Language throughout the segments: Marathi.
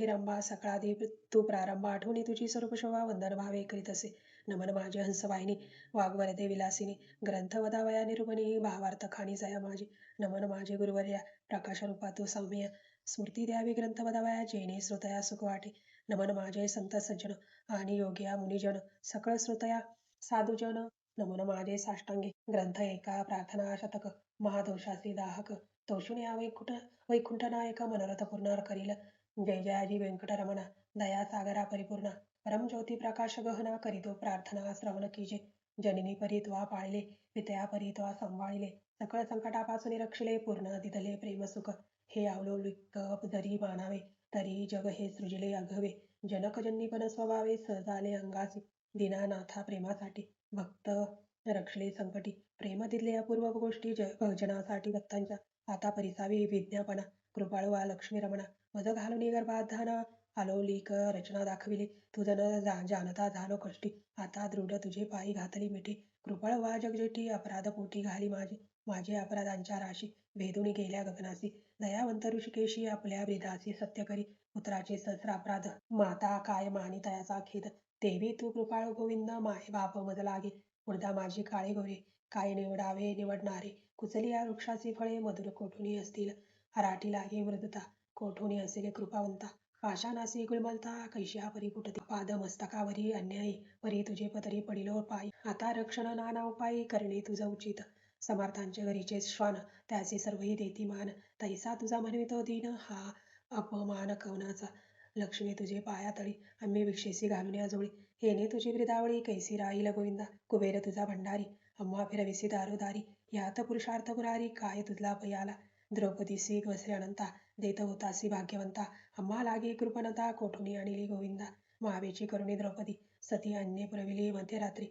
हिरंबा सकाळादी तू प्रारंभ आठवणी तुझी स्वरूप शोभा वंदन भावे करीत असे. नमन माझे हंसवाहिनी वाग्वरदे विलासिनी ग्रंथ वदावया निरुपणी भावार्थ खाणी जया माझी. नमन माझे गुरुवर्या प्रकाश रूपा तू सौम्य. स्मृती द्यावी ग्रंथ वदावया जेणे श्रोतया सुख वाटे नमन माझे संत सज्जन आणि योग्या मुनिजन सकळ श्रोतया साधुजन. नमन माझे साष्टांगी ग्रंथ एका प्रार्थना शतक. महादोषासी दाहक. तोषुनिया वैकुंठ वैकुंठ नायक मनोरथ पूर्ण करील जय जयाजी व्यंकटरमणा दया सागरा परिपूर्णा. परमज्योती प्रकाश गहना करीतो प्रार्थना श्रवण कीजे. जननी परित्वा पाळले पितया परित्वा सांभाळले सकळ संकटापासून रक्षले पूर्ण दिदले प्रेम सुख. हे अवलोलिक जरी मानावे तरी जग हे सृजले अघवे जनकजन्नी पण स्वभावे सहजाले अंगासी दीनानाथा प्रेमासाठी भक्त रक्षले संकटी. प्रेम दिले अपूर्व गोष्टी भजनासाठी भक्तांच्या आता परिसावी विज्ञापना कृपाळू लक्ष्मी रमणा मज घालून गर्भाधान आलोलीक रचना दाखविली. तुझ न जानता झालो कष्टी. आता दृढ तुझे पायी घातली मिठी. कृपळ वा जगजेटी अपराध पोटी घाली माझे. माझे अपराधांच्या राशी भेदून गेल्या गगनासी. दयावंत ऋषिकेशी आपल्या ब्रिदासी सत्य करी. पुत्राचे सहस्र अपराध माता काय मानी तयाचा खेद. देवी तू कृपाळ गोविंद माय बाप मज लागे. उडदा माझी काळे गोरे काय निवडावे निवडणारे. कुचली या वृक्षाची फळे मधुर कोठुनी असतील? हराठी लागे मृदता. कोठुनी असेल कृपावंता? पाषाणासी गुलमलता कैशा परी कुटती? पाद मस्तकावरी अन्यायी परी तुझे पतरी पडिलो पायी. आता रक्षण नाना उपायी करणे तुझ उचित. समर्थांचे घरीचे श्वान त्याचे सर्वही देती मान. तैसा तुझा म्हणवितो दिन हा अपमान कवनाचा लक्ष्मी तुझे पायातळी आम्ही विक्षेसी घालून या जोळी येणे तुझी ब्रिदावळी कैसी राहील गोविंदा? कुबेर तुझा भंडारी अम्मा फिरविसी दारोदारी. यात पुरुषार्थ मुरारी काय तुझला पयाला द्रौपदीसी वसे अनंता देत होतासी भाग्यवंता अम्हा लागे कृपणता कोठुनी आणली गोविंदा महावेची करुणी द्रौपदी सती अन्य पुरविली मध्यरात्री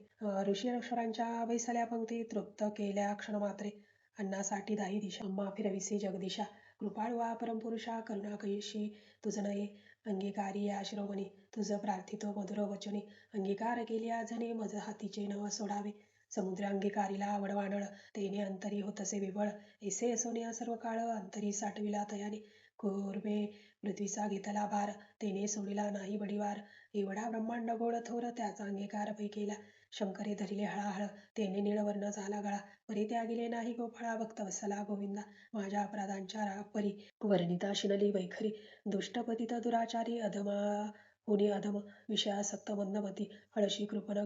ऋषी अक्षरांच्या वैसल्या पंक्ती तृप्त केल्या क्षणमात्रे अन्नासाठी दाही दिशा अम्मा फिरविसी जगदिशा कृपाळू वा परमपुरुषा करुणा कयशी तुझ नये अंगीकारी या शिरोमणी तुझ प्रार्थितो मधुर वचनी अंगीकार केल्या जने मज हातीचे नव सोडावे समुद्र अंगीकारीला वडवानळ तेने अंतरी होतसे विवळ. ऐसे असोनिया सर्व काळ अंतरी साठविला तयाने. कोरबे पृथ्वीचा घेतला भार तेने सोडिला नाही बडीवार. एवढा ब्रह्मांड गोळ थोर त्याचा अंगीकार पै केला. शंकरे धरिले हळाहळ तेने निळवर्ण झाला गळा. परी त्यागिले नाही गोफळा भक्त वसला गोविंदा. माझ्या अपराधांच्या परी वर्णिता शिनली वैखरी. दुष्टपतित दुराचारी अधमा पुणे अधम विषयासक्त मंदमती हळशी कृपण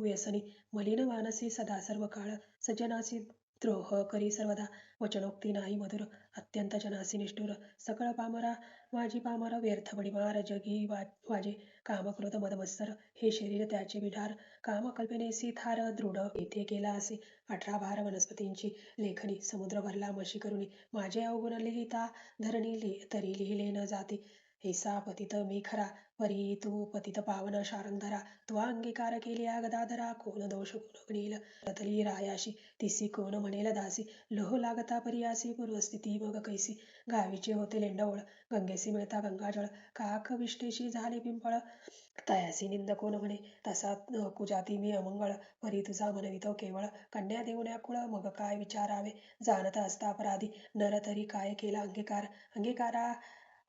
कुव्यसनी मलिन मानसी सदा सर्व काळ सज्जनासी द्रोह करी सर्वदा. वचनोक्ती नाही मधुर अत्यंत जनासी निष्ठुर. सकळ पामरा माझी पामर व्यर्थ बडीमार जगी वाजे काम क्रोध मदमत्सर. हे शरीर त्याचे विढार काम कल्पनेसी थार दृढ. येथे केला असे अठरा भार वनस्पतींची लेखनी. समुद्र भरला मशी करुणी माझे अवगुण लिहिता धरणी तरी लिहिले न जाते. ऐसा पतित मी खरा परी तू पतित पावन शारंधरा. तुवा अंगीकार केली गदाधरा कोण दोष कोण गणील रतली रायाशी तिसी कोण म्हणेल दासी. लोह लागता परियासी पूर्वस्थिती मग कैसी. गावीचे होते लेंडवळ गंगेसी मिळता गंगाजळ. काक विष्टेशी झाले पिंपळ. तयासी निंद कोण म्हणे? तसा कुजाती मी अमंगळ. परी तुझा म्हणवितो केवळ. कन्या देऊन्या कुळ मग काय विचारावे? जाणता असता अपराधी. नर तरी काय केला अंगीकार? अंगीकारा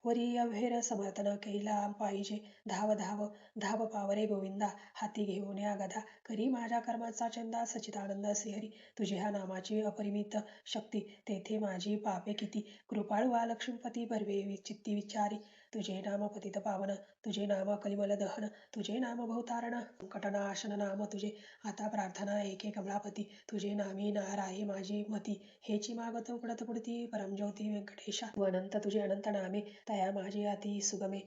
वरी अभेर समर्थन केला पाहिजे. धाव धाव धाव पावरे गोविंदा हाती घेऊन या गदा. करी माझ्या कर्माचा चंदा सचिदानंद श्रीहरी. तुझ्या नामाची अपरिमित शक्ती तेथे माझी पापे किती? कृपाळू वा लक्ष्मीपती भरवे चित्ती विचारी. तुझे नाम पतित पावन तुझे नाम कलिमल दहन तुझे नाम भवतारण कटनाशन नाम तुझे. आता प्रार्थना एके कमळापती तुझे नामी नार माझी मती. हेची मागत उकडत पुढती परमज्योती व्यंकटेशा. अनंत तुझे अनंत नामे तया माझी अति सुगमे.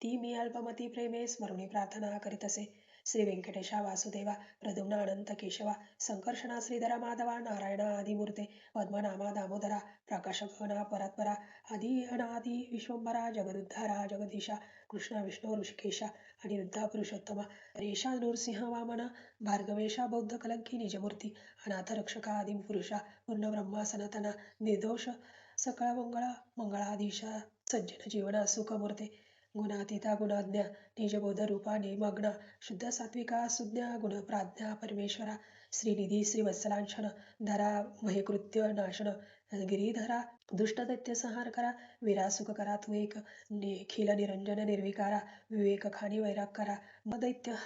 ती मी अल्पमती प्रेमे स्मरुणी प्रार्थना करीत असे. श्री व्यंकटेशा वासुदेवा प्रद्युम्न अनंत केशवा संकर्षणा श्रीधरा माधवा नारायणा आदिमूर्ते पद्मनामा दामोदरा प्रकाशगहना परत्परा आदि अनादि विश्वंभरा जगदुद्धारा जगदीशा कृष्ण विष्णू ऋषिकेशा अनिरुद्धा पुरुषोत्तमा रेषा नृसिंह वामन भार्गवेशा बौद्ध कलंकी निजमूर्ती अनाथ रक्षका आदिपुरुषा पूर्ण ब्रह्मा सनातना निर्दोष सकळ मंगळा मंगळाधीशा सज्जन जीवना सुखमूर्ते गुणातीता गुणाज्ञ निजबोध रूपाने मग्न शुद्ध सात्विका सुज्ञा गुणप्राज्ञा परमेश्वरा श्रीनिधी श्रीवत्सलांशन धरा भयकृत्य नाशन गिरीधरा दुष्टदैत्य संहार करा वीरा सुख करा तू एक निखिल निरंजन निर्विकारा विवेक खानी वैराग करा मदैत्य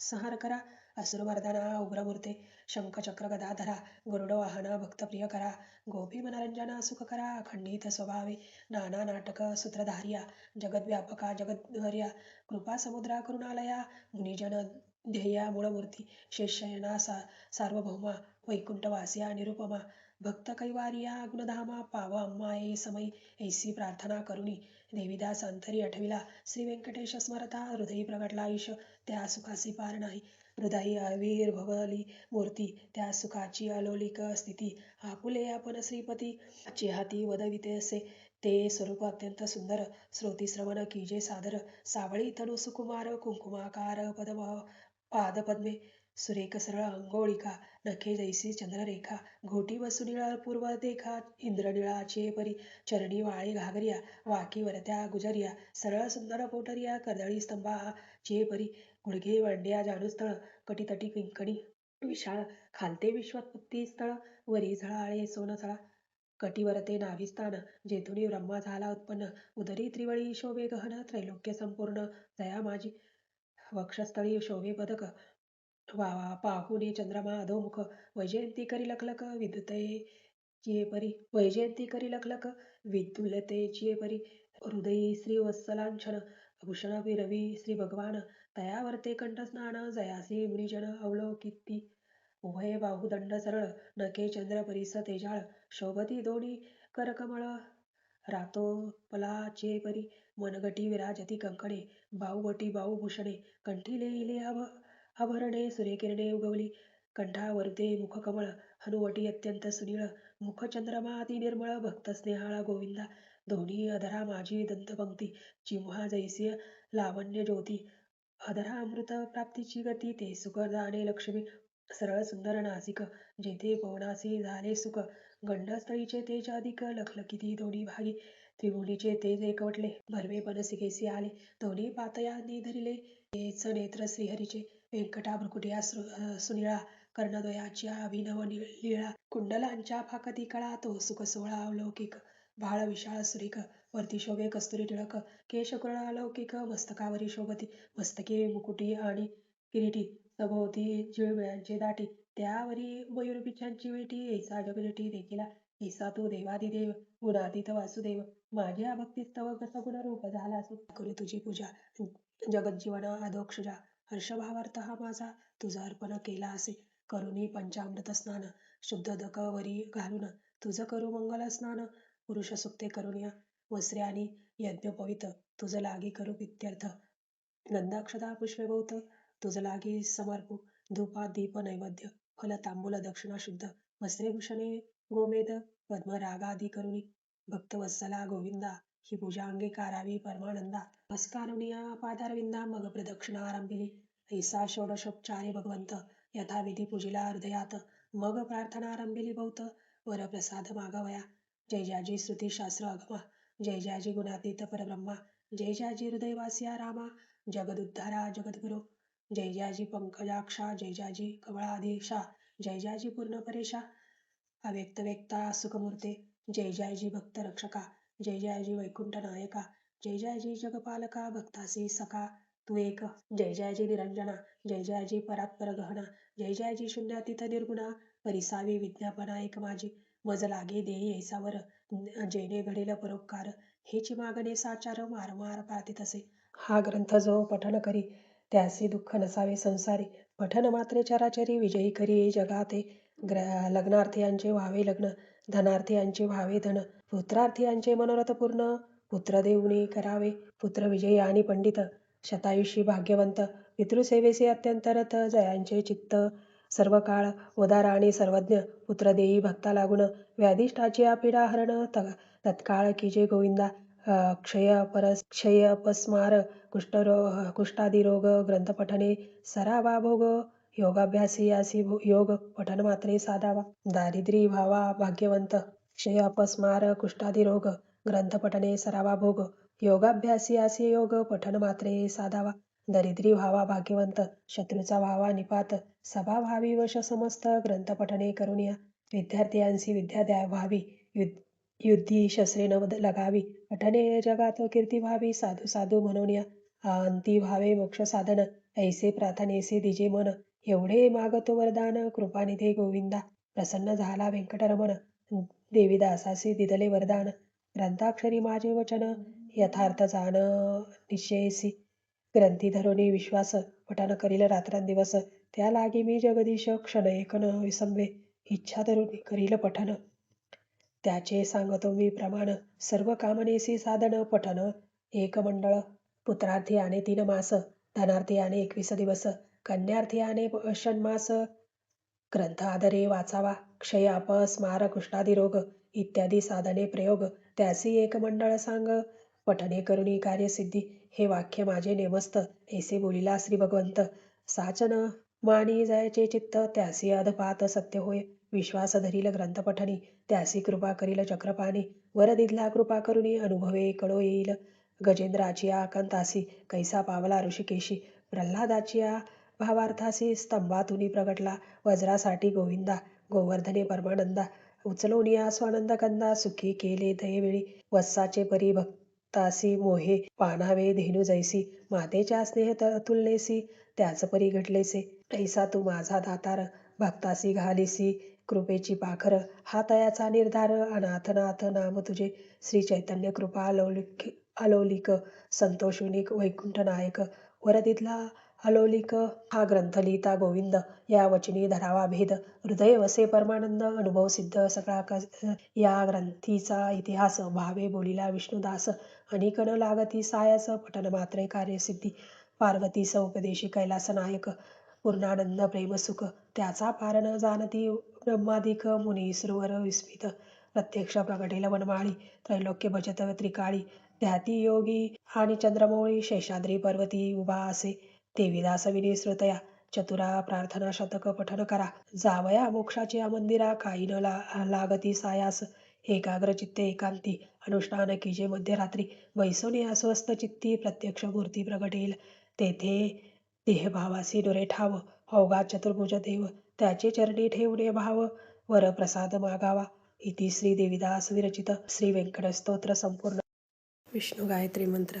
संहार करा असुरमर्दना उग्रमूर्ते शंखचक्र गदाधरा गरुड वाहना भक्तप्रिय करा गोपी मनरंजना सुख करा अखंडित स्वभावे नाना नाटक सूत्रधार्या जगद्व्यापका जगद्वर्या कृपा समुद्रा करुणालया मुनिजन ध्येया मूळमूर्ती शेषयना सा सार्वभौमा वैकुंठवासिया निरुपमा भक्त कैवारिया गुणधामा पाव अम्माये समय ऐसी प्रार्थना करुणी देवीदास अंतरी आठविला श्री व्यंकटेश स्मरता हृदयी प्रगटला ईश त्या सुखासी पार नाही हृदयी आविर्भवली मूर्ती त्या सुखाची अलोलिक स्थिती. आपुले आपण श्रीपती हाती वदविते असे. ते स्वरूप अत्यंत सुंदर. श्रोती श्रवण कीजे सादर. सावळी तनु सुकुमार कुंकुमाकार पदम पादपद्मे. सुरेख सरळ अंगोळिका. नखे जैसी चंद्ररेखा. घोटी वसुनिळा पूर्व देखा. इंद्रनिळाचे परी. चरणी वाळे घागरिया. वाकी वरत्या गुजरिया. सरळ सुंदर पोटरिया. कर्दळी स्तंभा. चे परी. गुडघे वांड्या जाडूस्थळ कटीतटी किंकणी विशाळ खालते विश्वत्पत्ती स्थळ वरी झळाळे सोनसळा कटिवरते नाभिस्थान जेथुनी ब्रह्मा झाला उत्पन्न उदरी त्रिवळी शोभे गहन त्रैलोक्य संपूर्ण जया माझी वक्षस्थळी शोभे पदक पाहुनी चंद्रमा अधोमुख वैजयंती करी लखलख विद्युतये परी वैजयंती करी लखलख विद्युलते चिये परी हृदयी श्री वत्सलांछन भूषण विरवी श्री भगवान तयावरते कंठस्नान जयासी मुनिजन अवलोकिती उभय बाहुदंड सरळ नखे चंद्र परिस तेजाळ शोभती दोन्ही करकमळ. रातोपलाचे परी मनगटी विराजती कंकणे बाऊवटी बाहुभूषणे कंठी लेहिले आभरणे सूर्यकिरणे उगवली. कंठावरते मुखकमळ हनुवटी अत्यंत सुनीळ मुख चंद्रमा अति निर्मळ भक्त स्नेहाळा गोविंदा. दोन्ही अधरा माझी दंतपंक्ती जिव्हा जैसी लावण्य ज्योती अधरा अमृत प्राप्तीची गती ते सुख जाणे लक्ष्मी सरळ सुंदर नासिक जेथे पवनासी झाले सुख गंडस्थळीचे तेज अधिक लखलखिती दोन्ही भागी त्रिभुवनीचे तेज एकवटले भरवे बनसिकेसी आले दोन्ही पातयांनी धरिले तेच नेत्र श्रीहरीचे व्यंकटा भ्रुकुटिया सुनिळा कर्णद्वयाच्या अभिनव लीळा कुंडलांच्या फाकती कळा तो सुख सोहळा अलौकिक बाळ विशाळ सुरेख वरती शोभे कस्तुरी टिळक केश अलौकिक मस्तकावरी शोभती मस्तके मुकुटी आणि किरीटी सभोवती जिळबिळांची दाटी त्यावरी मयूरपिच्छांची वेटी ऐसा जगजटी देखिला ऐसा तू देवादिदेव गुणातीत वासुदेव माझ्या भक्तीस्तव सगुण गुणरूप झाला करू तुझी पूजा जगज्जीवन अधोक्षजा हर्षभावार्थ हा माझा तुझा अर्पण केला असे करुणी पंचामृत स्नान शुद्ध दकवरी घालून तुझं करू मंगल स्नान पुरुष सुक्ते करुनिया वस्त्रे आणि यज्ञोपवीत तुझ लागी करू इत्यर्थ गंधाक्षता पुष्पे बहुत तुझ लागी समर्पू धूपा दीप नैवेद्य फल तांबूल दक्षिणा शुद्ध. वस्त्रेभूषणे गोमेद पद्मरागादी करुणी. भक्तवत्सला गोविंदा ही पूजा अंगे कारावी परमानंदा नमस्कारुनिया पादारविंदा मग प्रदक्षिणा आरंभिली. ऐसा षोडशोपचारे भगवंत यथाविधी पूजिला हृदयात. मग प्रार्थना आरंभिली बहुत वरप्रसाद मागवया. जय जयाजी श्रुती शास्त्र अगमा. जय जयाजी गुणातीत परब्रह्मा जय जयाजी हृदयवासिया रामा जगदुद्धारा जगद्गुरु जय जयाजी पंकजाक्षा जय जयाजी कमळाधीशा जय जयाजी पूर्ण परेशा अव्यक्त व्यक्ता सुखमूर्ते जय जयाजी भक्त रक्षका जय जयाजी वैकुंठ नायका जय जयाजी जगपालका भक्तासी सखा तू एक जय जयाजी निरंजना जय जयाजी परात्पर गहना जय जयाजी शून्यातीत निर्गुणा परिसावी विज्ञापना एक माझी मज लागे देई ऐसावर जैने घडील परोपकार. हेची मागणे साचार मारमार पाळतीत असे. हा ग्रंथ जो पठन करी त्यासी दुःख नसावे संसारी. पठन मात्रे चराचरी विजयी करी जगाते. लग्नार्थीयांचे व्हावे लग्न धनार्थीयांचे व्हावे धन. पुत्रार्थीयांचे मनोरथ पूर्ण पुत्र देऊने करावे. पुत्र विजयी आणि पंडित शतायुषी भाग्यवंत. पितृसेवेसी अत्यंत रथ जयांचे चित्त. सर्व काळ उदार आणि सर्वज्ञ पुत्र देई भक्ता लागून व्याधिष्ठाची पीडा हरण तत्काळ कीजे गोविंदा क्षय परस क्षय अपस्मार कुष्ठरोग कुष्ठादी रोग ग्रंथपठने सरावा भोग योगाभ्यासी यासी योग पठन मात्रे साधावा दारिद्री भावा भाग्यवंत क्षय अपस्मार कुष्ठादी रोग ग्रंथपठने सरावा भोग योगाभ्यासी असे योग पठन मात्रे साधावा दरिद्री व्हावा भाग्यवंत शत्रूचा व्हावा निपात सभा भावी वश समस्त ग्रंथ करून या. विद्यार्थ्यांसी विद्या द्या व्हावी. युद्ध युद्धी शस्त्रे न लगावी. अठने जगात कीर्ती व्हावी साधू साधू म्हणूनिया अंती व्हावे मोक्ष साधन. ऐसे प्रार्थनेसे दिजे मन. एवढे मागतो वरदान कृपानिधे गोविंदा. प्रसन्न झाला व्यंकटरमण. देवीदासासी दिदले वरदान. ग्रंथाक्षरी माझे वचन यथार्थ जाण निश्चयसी. ग्रंथी धरोनी विश्वास पठन करील रात्रंदिवस. त्या लागी मी जगदीश क्षण एक न विसंबे इच्छा धरून करील पठन त्याचे सांगतो मी प्रमाण सर्व कामनेसी साधन पठन एक मंडळ पुत्रार्थी आणि तीन मास धनार्थी आणि एकवीस दिवस कन्यार्थी आणि षण्मास ग्रंथ आदरे वाचावा क्षय अपस मार कुष्ठादी इत्यादी साधने प्रयोग. त्यासी एक मंडळ सांग पठने करुणी कार्यसिद्धी हे वाक्य माझे नेमस्त ऐसे बोलिला श्री भगवंत. साचन मानी जायचे चित्त त्यासी अधपात सत्य होय. विश्वास धरील ग्रंथ पठणी त्यासी कृपा करील चक्रपाणी. वर दिधला कृपा करुणी अनुभवे कळो येईल. गजेंद्राची आकांतासी कैसा पावला ऋषिकेशी. प्रल्हादाची भावार्थासी स्तंभातुनी प्रगटला. वज्रासाठी गोविंदा गोवर्धने परमानंदा. उचलोनिया स्वानंद कंदा सुखी केले दयेवेळी. वत्साचे परी तासी मोहे पानावे धेनू जैसी मातेच्या स्नेह तुलनेसी त्याच परी घडलेसे ऐसा तू माझा दातार भक्तासी घालीसी कृपेची पाखर हा तयाचा निर्धार अनाथनाथ नाम तुझे. श्री चैतन्य कृपा अलौलिक अलौलिक संतोषुनिक वैकुंठ नायक वरदितला हलोलिक हा ग्रंथ लिहिता गोविंद या वचनी धरावा भेद हृदय वसे परमानंद अनुभव सिद्ध सगळा या ग्रंथीचा इतिहास भावे बोलिला विष्णुदास अनिकन लागती सायास पठन मात्रे कार्यसिद्धी पार्वतीस उपदेशी कैलास नायक पूर्णानंद प्रेमसुख त्याचा पार न जाणती ब्रह्मादिक मुनी सुरवर विस्मित प्रत्यक्ष प्रगटेल वनमाळी त्रैलोक्य भजत त्रिकाळी ध्याती योगी आणि चंद्रमौळी शेषाद्री पर्वती उभा असे देवीदास श्रुतया चतुरा प्रार्थना शतक पठन करा. जावया मोक्षाची या मंदिरा काही न ला- लागती सायास. एकाग्र चित्ते एकांती अनुष्ठान किजे मध्यरात्री. वैसोनी अस्वस्थ चित्ती प्रत्यक्ष मूर्ती प्रगटेल. तेथे देहभावासी डोरे ठाव. अवघा चतुर्भुज देव त्याचे चरणी ठेवणे भाव. वर प्रसाद मागावा इति श्री देवीदास विरचित. श्री व्यंकटस्तोत्र संपूर्ण. विष्णू गायत्री मंत्र.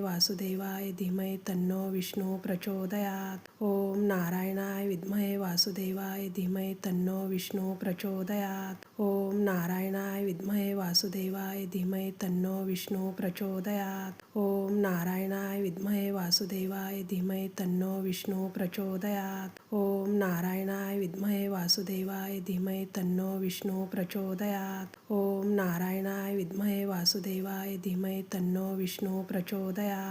वासुदेवाय धीमहि तन्नो विष्णू प्रचोदयात। ओम नारायणाय विद्महे वासुदेवाय धीमय तन्नो विष्णू प्रचोदयात। ओम नारायणाय विद्महे वासुदेवाय धीमय तन्नो विष्णू प्रचोदयात। ओम नारायणाय विद्महे वासुदेवाय धीमय तन्नो विष्णू प्रचोदयात। ओम नारायणाय विद्महे वासुदेवाय धीमय तन्नो विष्णू प्रचोदयात। ओम नारायणाय विद्महे वासुदेवाय धीमय तन्नो विष्णू प्रचोदयात।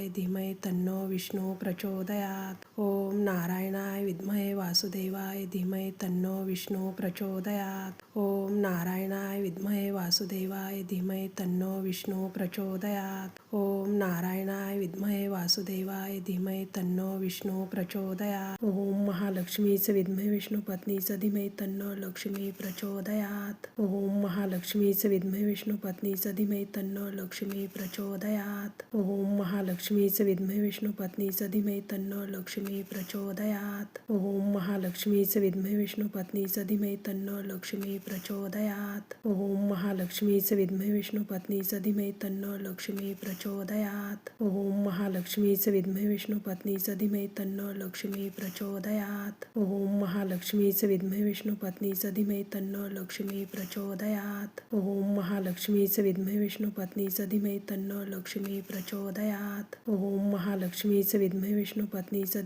धीमहि तन्नो विष्णू प्रचोदयात ओम नारायणाय विद्महे वासुदेवाय धीमहे तन्नो विष्णू प्रचोदयात. ओम नारायणाय विद्महे वासुदेवाय धीमहे तन्नो विष्णू प्रचोदयात. ओम नारायणाय विद्महे वासुदेवाय धीमहे तन्नो विष्णू प्रचोदयात. ओम महालक्ष्मीच विद्महे विष्णू पत्नीच धीमहे तन्नो लक्ष्मी प्रचोदयात. ओम महालक्ष्मीच विद्महे विष्णू पत्नीच धीमहे तन्नो लक्ष्मी प्रचोदयात. ओम महालक्ष्मीच विद्महे विष्णू पत्नीच धीमहे तन्नो लक्ष्मी प्रचोदयात. ओम महालक्ष्मीच विद्महे विष्णू पत्नीच धीमहि तन्नो लक्ष्मी प्रचोदयात. ओम महालक्ष्मीच विद्महे विष्णू पत्नीच धीमहि तन्नो लक्ष्मी प्रचोदयात. ओम महालक्ष्मीच विद्महे विष्णू पत्नीच धीमहि तन्नो लक्ष्मी प्रचोदयात. ओम महालक्ष्मीच विद्महे विष्णू पत्नीच धीमहि तन्नो लक्ष्मी प्रचोदयात. ओम महालक्ष्मीच विद्महे विष्णुपत्नीच धीमहि तन्नो लक्ष्मी प्रचोदयात. ओम महालक्ष्मीच विद्महे विष्णुपत्नीच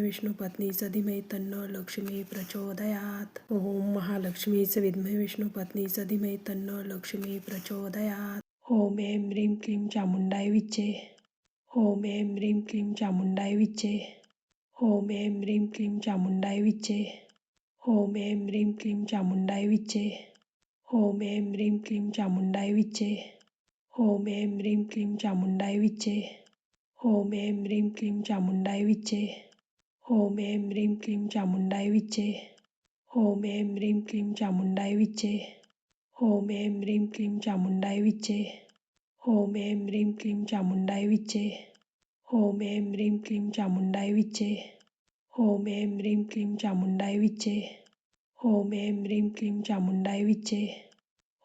विष्णुपत्नीच धीमहि तन्नो लक्ष्मी प्रचोदयात. ओम महालक्ष्मीच विद्महे विष्णुपत्नीच धीमहि तन्नो लक्ष्मी प्रचोदयात. ओम ऐं ह्रीं क्लीं चामुंडाय विच्चे. ओम ऐं ह्रीं क्लीं चामुंडाय विच्चे. ओम ऐं ह्रीं क्लीं चामुंडाय विच्चे. ओम ऐं ह्रीं क्लीं चामुंडाय विच्चे. ओम ऐं ह्रीं क्लीं चामुंडाय विच्चे. ओम ऐं ह्रीं क्लीं चामुंडाय विच्चे. ओम ऐं ह्रीं क्लीं चामुंडाय विच्चे. ओम ऐं ह्रीं क्लीं चामुंडाय विच्चे ओम ऐं ह्रीं क्लीं चामुंडाय विच्चे ओम ऐं ह्रीं क्लीं चामुंडाय विच्चे ओम ऐं ह्रीं क्लीं चामुंडाय विच्चे ओम ऐं ह्रीं क्लीं चामुंडाय विच्चे ओम ऐं ह्रीं क्लीं चामुंडाय विच्चे ओम ऐं ह्रीं क्लीं चामुंडाय विच्चे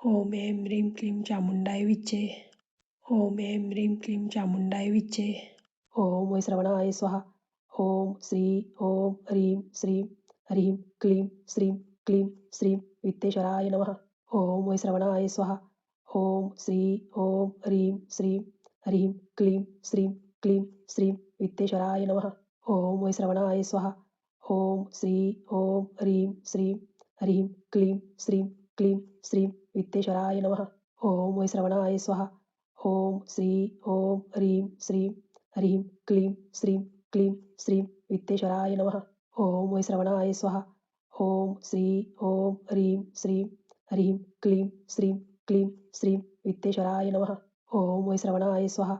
ओम ऐं ह्रीं क्लीं चामुंडाय विच्चे ओम ऐं ह्रीं क्लीं चामुंडाय विच्चे ओम वै श्रवणाय स्वाहा ओम श्री ओम ह्रीं श्रीं ह्रीं क्लीं श्रीं क्लीं श्रीं वित्तेश्वराय नम। ओम वैश्रवणाय स्वाहा। ओम श्री ओम ह्रीं श्रीं ह्रीं क्लीं श्रीं क्लीं श्रीं वित्तेश्वराय नम। ओम वैश्रवणाय स्वाहा। ओम श्री ओम ह्रीं श्रीं ह्रीं क्लीं श्रीं क्लीं श्रीं वित्तेश्वराय नम। ओम वैश्रवणाय स्वाहा। ओम श्री ओम ह्रीं श्रीं ह्रीं क्लीं श्रीं క్లీం శ్రీం విత్తేశ్వరాయ నమ. ఓం వైశ్రవణాయ స్వహ ఓం శ్రీ ఓం హ్రీం శ్రీం హ్రీం క్లీం శ్రీం క్లీం శ్రీం విత్తేశ్వరాయ నమ. ఓం వైశ్రవణాయ స్వహ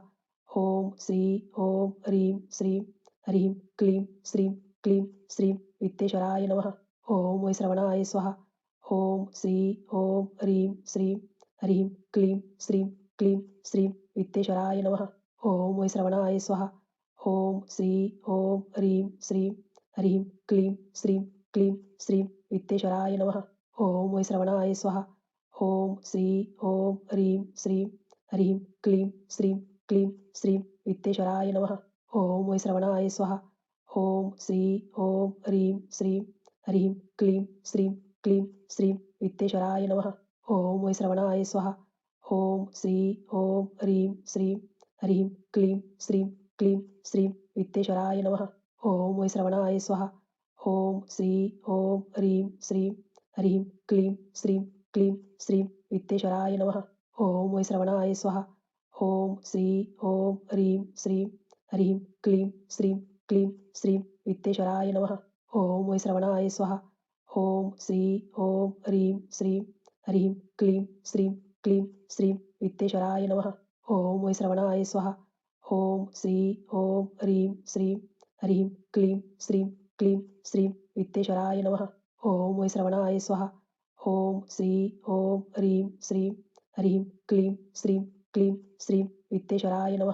ఓం శ్రీ ఓం హ్రీం శ్రీం హ్రీం క్లీం శ్రీం క్లీం శ్రీం విత్తేశ్వరాయ నమ. ఓం వైశ్రవణాయ స్వహ ఓం శ్రీ ఓం హ్రీం శ్రీం హ్రీం క్లీం శ్రీం క్లీం శ్రీం విత్తేశ్వరాయ నమ. ఓం వైశ్రవణాయ స్వహ ओम श्री ओम ह्रीं श्रीं ह्रीं क्लीं श्रीं क्लीं श्रीं वित्तेश्वराय नमः। ओम वैश्रवणाय श्रवणाय ओम श्री ओम ह्रीं श्रीं ह्रीं क्लीं श्रीं क्लीं श्रीं वित्तेश्वराय नमः। ओम वैश्रवणाय श्रवणाय ओम श्री ओम ह्रीं श्रीं ह्रीं क्लीं श्रीं क्लीं श्रीं वित्तेश्वराय नमः। ओम वैश्रवणाय श्रवणाय ॐ ओम श्री ओम ह्रीं श्रीं ह्रीं क्लीं श्रीं క్లీం శ్రీం విత్తేశ్వరాయ నమ. ఓం శ్రవణాయ స్వహ. ఓం శ్రీ ఓం హ్రీం శ్రీం హ్రీం క్లీం శ్రీం క్లీం శ్రీం విత్తేశ్వరాయ నమ. ఓం శ్రవణాయ స్వహ. ఓం శ్రీ ఓం హ్రీం శ్రీం హ్రీం క్లీం శ్రీం క్లీం శ్రీం విత్తేశ్వరాయ నమ. ఓం శ్రవణాయ స్వహ. ఓం శ్రీ ఓం హ్రీం శ్రీం హ్రీం క్లీం శ్రీం క్లీం శ్రీం విత్తేశ్వరాయ నమ. ఓం శ్రవణాయ స్వహ. ఓం శ్రీ ఓం హ్రీం శ్రీం హ్రీం క్లీం శ్రీం క్లీం శ్రీం విత్తేశ్వరాయ నమ. ఓం వైశ్రవణాయ స్వహ. ఓం శ్రీ ఓం హ్రీం శ్రీం హ్రీం క్లీం శ్రీం క్లీం శ్రీం విత్తేశ్వరాయ నమ.